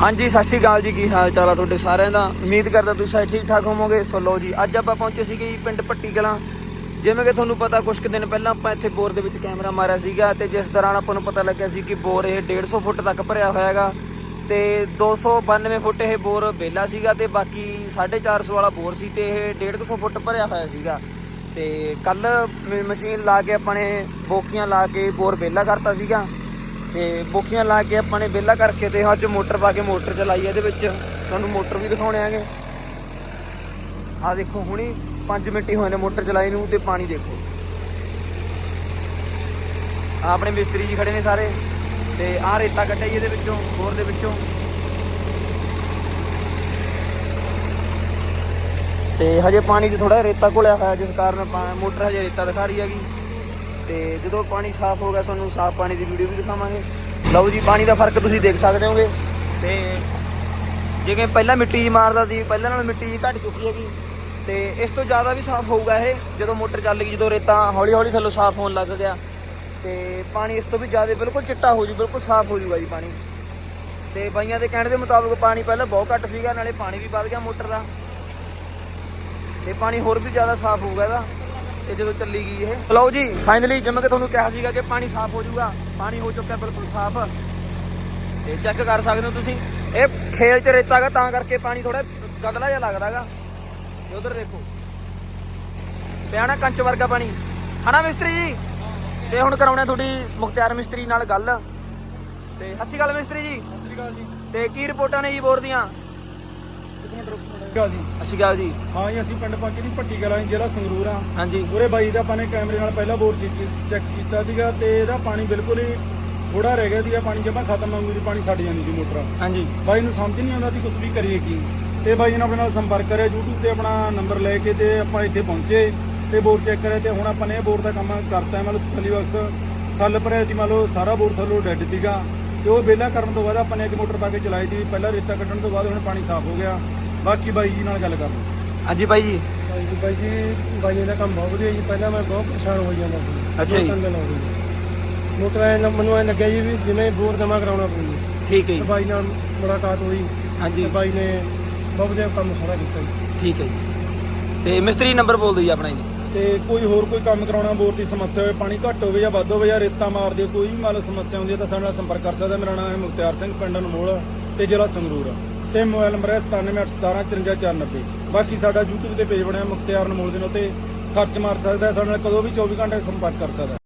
ਹਾਂਜੀ, ਸਤਿ ਸ਼੍ਰੀ ਅਕਾਲ ਜੀ। ਕੀ ਹਾਲ ਚਾਲ ਆ ਤੁਹਾਡੇ ਸਾਰਿਆਂ ਦਾ? ਉਮੀਦ ਕਰਦਾ ਤੁਸੀਂ ਸਾਰੇ ਠੀਕ ਠਾਕ ਹੋਵੋਗੇ। ਸੋ ਲਓ ਜੀ, ਅੱਜ ਆਪਾਂ ਪਹੁੰਚੇ ਸੀਗੇ ਜੀ ਪਿੰਡ ਪੱਟੀ ਕਲਾਂ ਜਿਵੇਂ ਕਿ ਤੁਹਾਨੂੰ ਪਤਾ ਕੁਝ ਕੁ ਦਿਨ ਪਹਿਲਾਂ ਆਪਾਂ ਇੱਥੇ ਬੋਰ ਦੇ ਵਿੱਚ ਕੈਮਰਾ ਮਾਰਿਆ ਸੀਗਾ ਤੇ ਜਿਸ ਦੌਰਾਨ ਆਪਾਂ ਨੂੰ ਪਤਾ ਲੱਗਿਆ ਸੀ ਕਿ ਬੋਰ ਇਹ 150 ਫੁੱਟ ਤੱਕ ਭਰਿਆ ਹੋਇਆ ਹੈਗਾ ਤੇ 292 ਫੁੱਟ ਇਹ ਬੋਰ ਵਿਹਲਾ ਸੀਗਾ ਤੇ ਬਾਕੀ 450 ਵਾਲਾ ਬੋਰ ਸੀ ਤੇ ਇਹ 150 ਫੁੱਟ ਭਰਿਆ ਹੋਇਆ ਸੀਗਾ। ਤੇ ਕੱਲ ਮਸ਼ੀਨ ਲਾ ਕੇ ਆਪਾਂ ਨੇ ਬੋਕੀਆਂ ਲਾ ਕੇ ਬੋਰ ਵਿਹਲਾ ਕਰਤਾ ਸੀਗਾ। ਤੇ ਬੋਕੀਆਂ ਲਾ ਕੇ ਆਪਾਂ ਨੇ ਵਿਹਲਾ ਕਰਕੇ ਤੇ ਅੱਜ ਮੋਟਰ ਪਾ ਕੇ ਮੋਟਰ ਚਲਾਈ ਇਹਦੇ ਵਿੱਚ ਤੁਹਾਨੂੰ ਮੋਟਰ ਵੀ ਦਿਖਾਉਣੇ ਆਗੇ। ਆ ਦੇਖੋ, ਹੁਣੀ 5 ਮਿੰਟ ਹੀ ਹੋਏ ਨੇ ਮੋਟਰ ਚਲਾਈ ਨੂੰ ਤੇ ਪਾਣੀ ਦੇਖੋ। ਆਹ ਆਪਣੇ ਮਿਸਤਰੀ ਜੀ ਖੜੇ ਨੇ ਸਾਰੇ ਤੇ ਆਹ ਰੇਤਾ ਕੱਢਿਆ ਜੀ ਇਹਦੇ ਵਿੱਚੋਂ ਹੋਰ ਦੇ ਵਿੱਚੋਂ। ਤੇ ਹਜੇ ਪਾਣੀ 'ਚ ਥੋੜਾ ਰੇਤਾ ਘੁਲਿਆ ਹੋਇਆ, ਜਿਸ ਕਾਰਨ ਪਾ- ਮੋਟਰ ਹਜੇ ਰੇਤਾ ਦਿਖਾ ਰਹੀ ਹੈਗੀ। ਤੇ ਜਦੋਂ ਪਾਣੀ ਸਾਫ਼ ਹੋ ਗਿਆ, ਤੁਹਾਨੂੰ ਸਾਫ਼ ਪਾਣੀ ਦੀ ਵੀਡੀਓ ਵੀ ਦਿਖਾਵਾਂਗੇ। ਲਓ ਜੀ, ਪਾਣੀ ਦਾ ਫ਼ਰਕ ਤੁਸੀਂ ਦੇਖ ਸਕਦੇ ਹੋਗੇ। ਤੇ ਜਿਵੇਂ ਪਹਿਲਾਂ ਮਿੱਟੀ ਮਾਰਦਾ ਸੀ, ਪਹਿਲਾਂ ਨਾਲੋਂ ਮਿੱਟੀ ਘਟ ਚੁੱਕੀ ਹੈਗੀ। ਤੇ ਇਸ ਤੋਂ ਜ਼ਿਆਦਾ ਵੀ ਸਾਫ਼ ਹੋਊਗਾ ਇਹ, ਜਦੋਂ ਮੋਟਰ ਚੱਲ ਗਈ, ਜਦੋਂ ਰੇਤਾ ਹੌਲੀ ਹੌਲੀ ਥੱਲੋਂ ਸਾਫ਼ ਹੋਣ ਲੱਗ ਗਿਆ। ਤੇ ਪਾਣੀ ਇਸ ਤੋਂ ਵੀ ਜ਼ਿਆਦਾ ਬਿਲਕੁਲ ਚਿੱਟਾ ਹੋ ਜੂ, ਬਿਲਕੁਲ ਸਾਫ਼ ਹੋ ਜੂਗਾ ਜੀ ਪਾਣੀ। ਤੇ ਬਾਈਆਂ ਦੇ ਕਹਿਣ ਦੇ ਮੁਤਾਬਕ ਪਾਣੀ ਪਹਿਲਾਂ ਬਹੁਤ ਘੱਟ ਸੀਗਾ, ਨਾਲੇ ਪਾਣੀ ਵੀ ਵੱਧ ਗਿਆ ਮੋਟਰ ਦਾ। ਤੇ ਪਾਣੀ ਹੋਰ ਵੀ ਜ਼ਿਆਦਾ ਸਾਫ਼ ਹੋਊਗਾ ਇਹਦਾ। ਤੇ ਜਦੋਂ ਚੱਲੀ ਗਈ ਇਹ। ਲਓ ਜੀ ਫਾਈਨਲੀ ਜਿਵੇਂ ਕਿ ਤੁਹਾਨੂੰ ਕਿਹਾ ਸੀਗਾ ਕਿ ਪਾਣੀ ਸਾਫ਼ ਹੋ ਜਾਊਗਾ। ਪਾਣੀ ਹੋ ਚੁੱਕਾ ਬਿਲਕੁਲ ਸਾਫ਼। ਤੇ ਚੈੱਕ ਕਰ ਸਕਦੇ ਹੋ ਤੁਸੀਂ। ਇਹ ਖੇਲ ਚ ਰੇਤਾ ਹੈਗਾ ਤਾਂ ਕਰਕੇ ਪਾਣੀ ਥੋੜਾ ਗਦਲਾ ਜਿਹਾ ਲੱਗਦਾ ਹੈਗਾ ਤੇ ਉਧਰ ਦੇਖੋ। ਪਿਆਣਾ ਕੰਚ ਵਰਗਾ ਪਾਣੀ। ਹਨਾ ਮਿਸਤਰੀ ਜੀ? ਤੇ ਹੁਣ ਕਰਾਉਣਾ ਤੁਹਾਡੀ ਮੁਖਤਿਆਰ ਮਿਸਤਰੀ ਨਾਲ ਗੱਲ। ਤੇ ਸਤਿ ਸ਼੍ਰੀ ਅਕਾਲ ਮਿਸਤਰੀ ਜੀ। ਸਤਿ ਸ਼੍ਰੀ ਅਕਾਲ ਜੀ। ਤੇ ਕੀ ਰਿਪੋਰਟਾਂ ਨੇ ਜੀ ਬੋਰ ਦੀਆਂ? ਇੱਕ ਮਿੰਟ ਰੁਕੋ ਸਤਿ ਸ਼੍ਰੀ ਅਕਾਲ ਜੀ। ਸਤਿ ਸ਼੍ਰੀ ਅਕਾਲ ਜੀ ਹਾਂ ਜੀ ਅਸੀਂ ਪਿੰਡ ਪਾਕੀ ਦੀ ਭੱਟੀ ਕਲਾਂ ਜ਼ਿਲ੍ਹਾ ਸੰਗਰੂਰ ਆ। ਹਾਂਜੀ। ਉਰੇ ਬਾਈ ਦਾ ਆਪਾਂ ਨੇ ਕੈਮਰੇ ਨਾਲ ਪਹਿਲਾਂ ਬੋਰ ਚੈੱਕ ਕੀਤਾ ਸੀਗਾ ਤੇ ਇਹਦਾ ਪਾਣੀ ਬਿਲਕੁਲ ਹੀ ਥੋੜਾ ਰਹਿ ਗਿਆ ਸੀਗਾ ਪਾਣੀ ਜਮਾ ਖਤਮ ਵਾਂਗੂ ਦੀ ਪਾਣੀ ਛੱਡ ਜਾਂਦੀ ਸੀ ਮੋਟਰ। ਹਾਂਜੀ। ਬਾਈ ਨੂੰ ਸਮਝ ਨਹੀਂ ਆਉਂਦਾ ਸੀ ਕੁਝ ਵੀ ਕਰੀਏ ਕੀ। ਤੇ ਬਾਈ ਨੇ ਆਪਣੇ ਨਾਲ ਸੰਪਰਕ ਕਰਿਆ YouTube ਤੇ ਆਪਣਾ ਨੰਬਰ ਲੈ ਕੇ ਤੇ ਆਪਾਂ ਇੱਥੇ ਪਹੁੰਚੇ ਤੇ ਬੋਰ ਚੈੱਕ ਕਰਿਆ ਤੇ ਹੁਣ ਆਪਾਂ ਨੇ ਇਹ ਬੋਰ ਦਾ ਕੰਮ ਕਰਤਾ ਮਤਲਬ ਥੱਲੀ ਸੱਲ ਭਰਿਆ ਸੀ ਮੰਨ ਲਓ ਸਾਰਾ ਬੋਰ ਥੱਲੋਂ ਡੈੱਡ ਸੀਗਾ। ਤੇ ਉਹ ਵਿਹਲਾ ਕਰਨ ਤੋਂ ਬਾਅਦ ਆਪਾਂ ਨੇ ਅੱਜ ਮੋਟਰ ਪਾ ਕੇ ਚਲਾਈ ਸੀ ਪਹਿਲਾਂ ਰੇਤਾ ਕੱਢਣ ਤੋਂ ਬਾਅਦ ਹੁਣ ਪਾਣੀ ਸਾਫ਼ ਹੋ ਗਿਆ। ਬਾਕੀ ਬਾਈ ਜੀ ਨਾਲ ਗੱਲ ਕਰ ਲਓ। ਹਾਂਜੀ ਬਾਈ ਜੀ। ਬਾਈ ਜੀ ਬਾਈ ਜੀ ਬਾਈ ਦਾ ਕੰਮ ਬਹੁਤ ਵਧੀਆ ਜੀ। ਪਹਿਲਾਂ ਮੈਂ ਬਹੁਤ ਪਰੇਸ਼ਾਨ ਹੋ ਜਾਂਦਾ ਸੀ। ਅੱਛਾ ਜੀ। ਦੋ ਮੋਟਰ ਐ ਮੈਨੂੰ ਐ ਲੱਗਿਆ ਜੀ ਵੀ ਜਿਵੇਂ ਬੋਰ ਜਮਾ ਕਰਾਉਣਾ ਪਊ ਠੀਕ ਹੈ ਜੀ। ਬਾਈ ਨਾਲ ਮੁਲਾਕਾਤ ਹੋਈ। ਹਾਂਜੀ। ਬਾਈ ਨੇ ਬਹੁਤ ਵਧੀਆ ਕੰਮ ਸਾਰਾ ਕੀਤਾ ਜੀ। ਠੀਕ ਹੈ ਜੀ। ਤੇ ਮਿਸਤਰੀ ਨੰਬਰ ਬੋਲ ਦਿਓ ਜੀ ਆਪਣਾ ਜੀ। ਤੇ ਕੋਈ ਹੋਰ ਕੋਈ ਕੰਮ ਕਰਾਉਣਾ, ਬੋਰ ਦੀ ਸਮੱਸਿਆ ਹੋਵੇ, ਪਾਣੀ ਘੱਟ ਹੋਵੇ ਜਾਂ ਵੱਧ ਹੋਵੇ ਜਾਂ ਰੇਤਾ ਮਾਰਦੇ ਦਿਓ ਕੋਈ ਵੀ ਮਤਲਬ ਸਮੱਸਿਆ ਹੁੰਦੀ ਹੈ ਤਾਂ ਸਾਡੇ ਨਾਲ ਸੰਪਰਕ ਕਰ ਸਕਦਾ ਮੇਰਾ ਨਾਮ ਹੈ ਮੁਖਤਿਆਰ ਸਿੰਘ, ਪਿੰਡ ਅਨਮੋਲ ਤੇ ਜ਼ਿਲ੍ਹਾ ਸੰਗਰੂਰ। ਆ। ਤੇ ਮੋਬਾਈਲ ਨੰਬਰ ਹੈ 9781175494 ਬਾਕੀ ਸਾਡਾ YouTube ਤੇ ਪੇਜ ਬਣਿਆ ਮੁਖਤਿਆਰ ਅਨਮੋਲ ਦੇ ਨਾਲ ਤੇ ਸਰਚ ਮਾਰ ਸਕਦਾ ਸਾਡੇ ਨਾਲ ਕਦੋਂ ਵੀ 24 ਘੰਟੇ ਸੰਪਰਕ ਕਰ ਸਕਦਾ